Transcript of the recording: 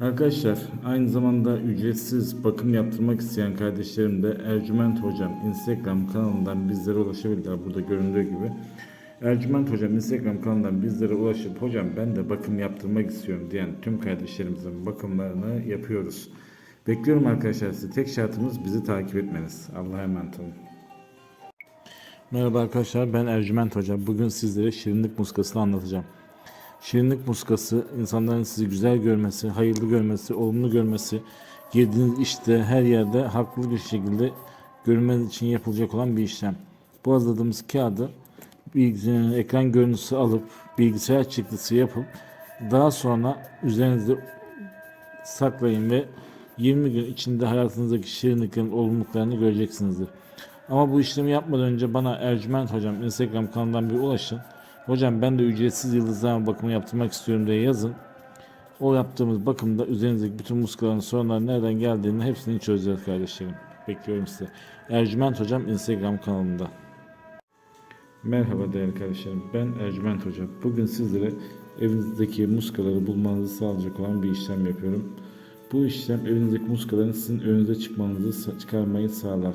Arkadaşlar aynı zamanda ücretsiz bakım yaptırmak isteyen kardeşlerim de Ercüment Hocam Instagram kanalından bizlere ulaşabilirler. Burada göründüğü gibi. Ercüment Hocam Instagram kanalından bizlere ulaşıp hocam ben de bakım yaptırmak istiyorum diyen tüm kardeşlerimizin bakımlarını yapıyoruz. Bekliyorum arkadaşlar sizi. Tek şartımız bizi takip etmeniz. Allah'a emanet olun. Merhaba arkadaşlar ben Ercüment Hocam. Bugün sizlere şirinlik muskasını anlatacağım. Şirinlik muskası insanların sizi güzel görmesi, hayırlı görmesi, olumlu görmesi, girdiğiniz işte her yerde haklı bir şekilde görünmeniz için yapılacak olan bir işlem. Bu hazırladığımız kağıdı bilgisayar ekran görüntüsü alıp bilgisayar çıktısı yapıp daha sonra üzerinizde saklayın ve 20 gün içinde hayatınızdaki şirinliklerin olumluluklarını göreceksinizdir. Ama bu işlemi yapmadan önce bana Ercüment Hocam Instagram kanalından bir ulaşın. Hocam ben de ücretsiz yıldızlama bakımı yaptırmak istiyorum diye yazın. O yaptığımız bakımda üzerinizdeki bütün muskaların sorunların nereden geldiğini hepsini çözeceğiz kardeşlerim. Bekliyorum size. Ercüment Hocam Instagram kanalında. Merhaba değerli kardeşlerim. Ben Ercüment Hoca. Bugün sizlere evinizdeki muskaları bulmanızı sağlayacak olan bir işlem yapıyorum. Bu işlem evinizdeki muskaların sizin önünüze çıkmanızı çıkarmayı sağlar.